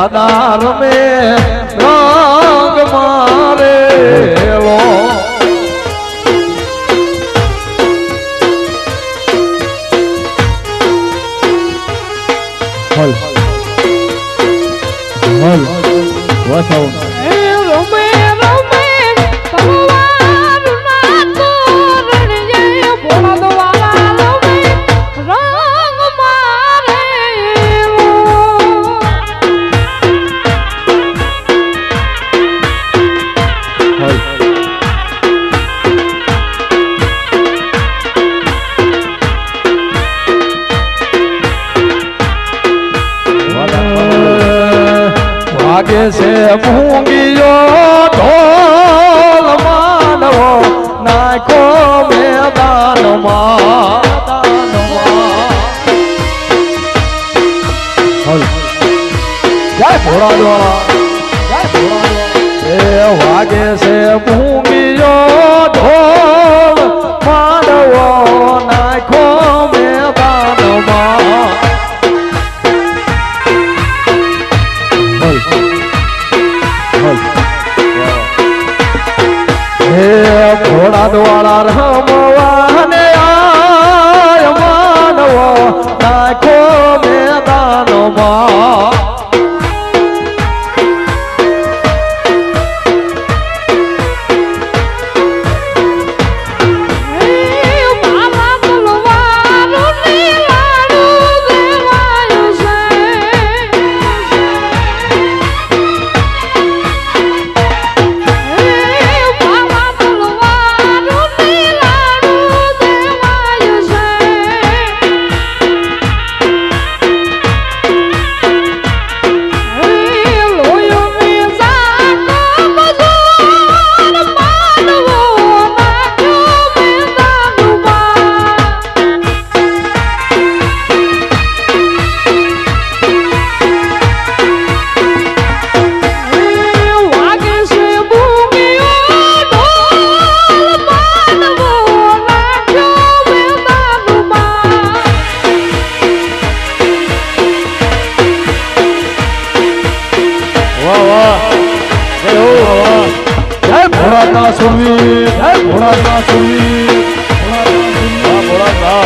દાદા રમે રંગ મારે હલ. હલ. વસાવ વાગે છે મૂંગીયો ઢોલ માનવો નાખો મેદાનમાં જય ભોળા જય ભોળા. એ વાગે છે મૂંગીયો હે ઘોડા દ્વારા રમવાને આય માનવો. નાખો મેદાનમાં જય ભોળાતા સુરવીર જય ભોળાતા સુરવીર ભોળાતા